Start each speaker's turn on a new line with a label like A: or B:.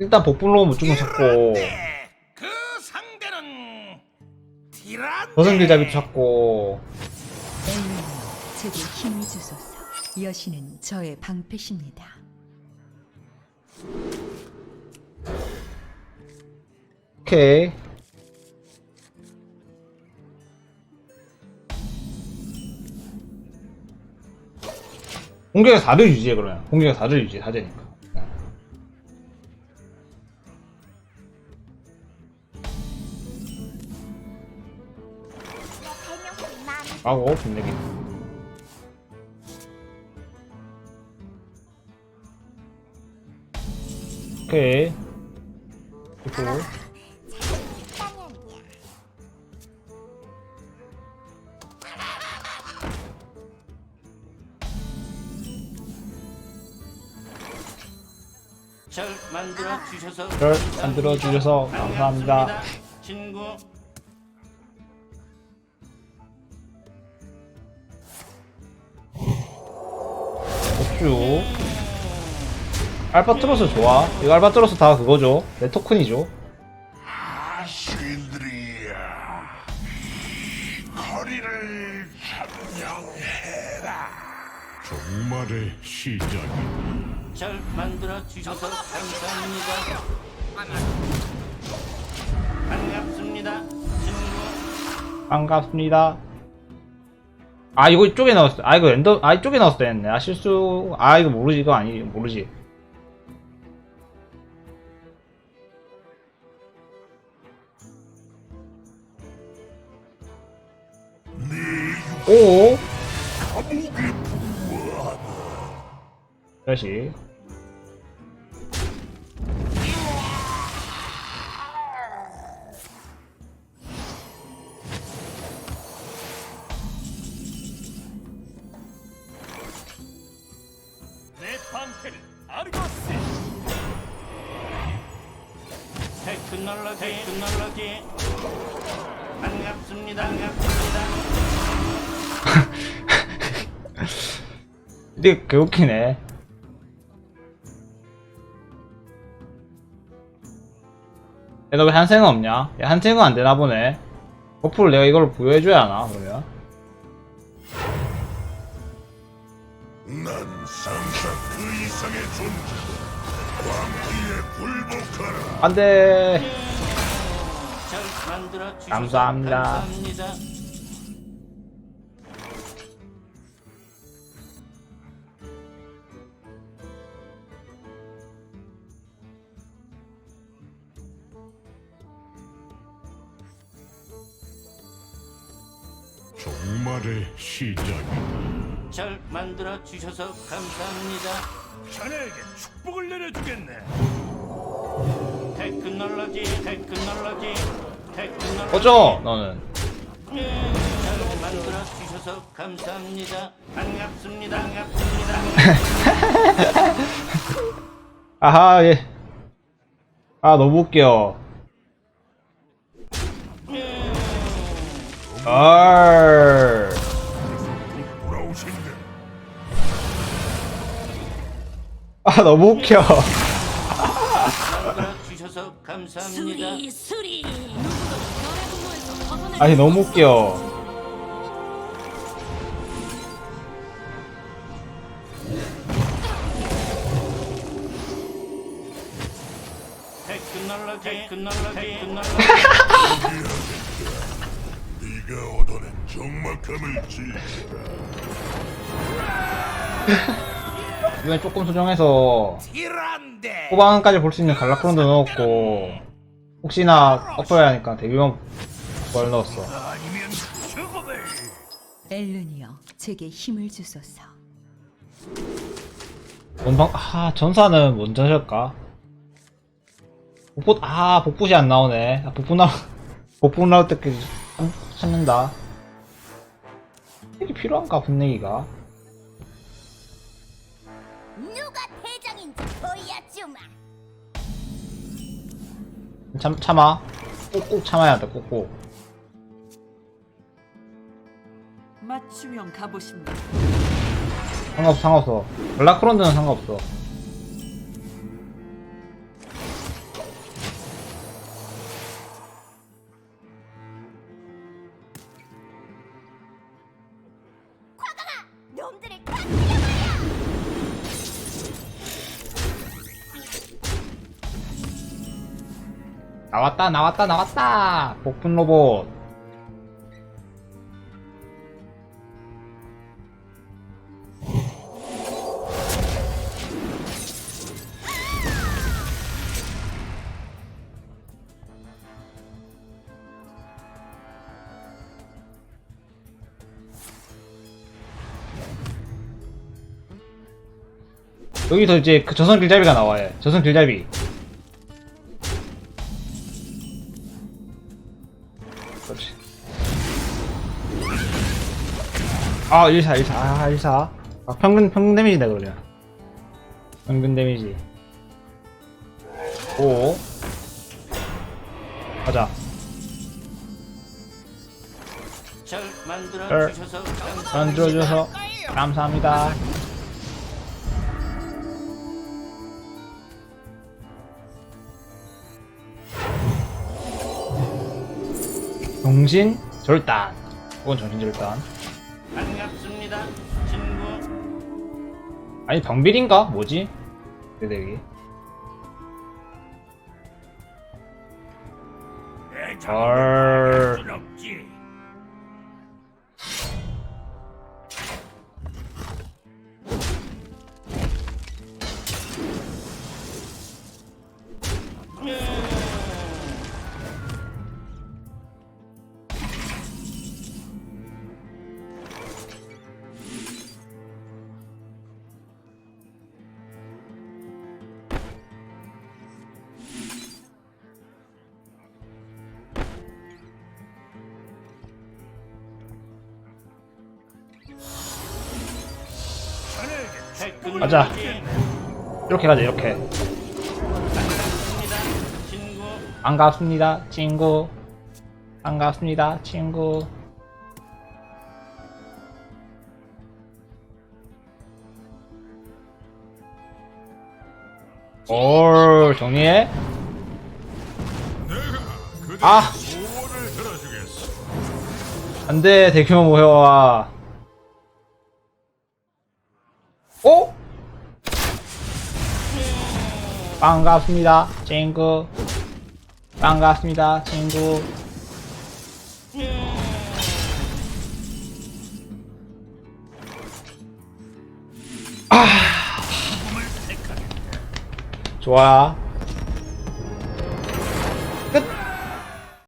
A: 일단 복불로 무조건 찾고.
B: 그 상대는 티란
A: 저승길잡이도 찾고.
C: 제게 힘을 주소서. 여신은 저의 방패십니다.
A: 오케이. 공격력 4를 유지해 그러면. 공격력 4를 유지해 사제니까 하고 빗내기 오케이. 그리고
D: 절 만들어 주셔서
A: 절 만들어 주셔서 감사합니다.
D: 친구
A: 쭉. 알바트로스 좋아. 이거 알바트로스 다 그거죠. 내 토큰이죠.
E: 시작이다.
D: 절 만들어 주셔서 감사합니다. 반갑습니다. 친구
A: 반갑습니다 아 이거 이쪽에 나왔어. 아 이거 랜덤 아 이쪽에 나왔어. 했네. 아 실수. 아 이거 모르지. 이거 아니 모르지. 오. 다시
D: 테크놀로지 테크놀로지 반갑습니다. 반갑습니다.
A: 근데 개웃기네 야너왜 한생은 없냐? 야 한생은 안 되나 보네 버프를 내가 이걸 부여해줘야 하나 그러면
B: 난 상상 그 이상의 존재다
A: 안돼 감사합니다.
D: 감사합니다.
E: 종말의 시작이다.
D: 절 만들어 주셔서 감사합니다.
B: 자네에게 축복을 내려주겠네
D: 테크놀로지 테크놀로지 테크놀로지
A: 꺼져 너는
D: 절 만들어 주셔서 감사합니다. 반갑습니다. 반갑습니다.
A: 아하 예. 아 너무 웃겨 얼
B: 돌아
A: 아 너무 웃겨.
D: 만들어 주셔서 감사합니다.
F: 수리
A: 아니 너무 웃겨.
D: 테크놀로지 테크놀로지 테크놀로지
B: 네가 얻어낸 적막함을 지켜라
A: 이번에 조금 수정해서 후반까지 볼 수 있는 갈라크론도 넣었고 혹시나 엎어야 하니까 데뷔만 뭘 넣었어.
C: 엘르니여 제게 힘을 주소서.
A: 원방 아 전사는 먼저 할까? 복부 아 복붙이 안 나오네. 아, 복부 나 복부 나올 때까지 참- 찾는다. 이게 필요한가 분내기가 참 참아. 꾹꾹 참아야 돼 꾹꾹
G: 맞춤형 가보십니다.
A: 상관없어 상관없어. 블라크론드는 상관없어 나왔다 나왔다 나왔다! 복분 로봇. 여기서 이제 그 저선 길잡이가 나와요. 저선 길잡이 그렇지. 아, 14, 14, 아, 14. 아, 평균, 평균 데미지네, 그러면. 평균 데미지. 오. 가자.
D: 잘 만들어
A: 절
D: 주셔서 감사합니다.
A: 정신 절단. 그건 정신 절단.
D: 반갑습니다. 친구.
A: 아니 병빌인가? 뭐지?
B: 내
A: 가자. 이렇게 가자 이렇게.
D: 반갑습니다. 친구.
A: 반갑습니다 친구. 올 정리해. 아. 안돼 대규모 모여와. 반갑습니다 친구. 반갑습니다 친구. 아 좋아.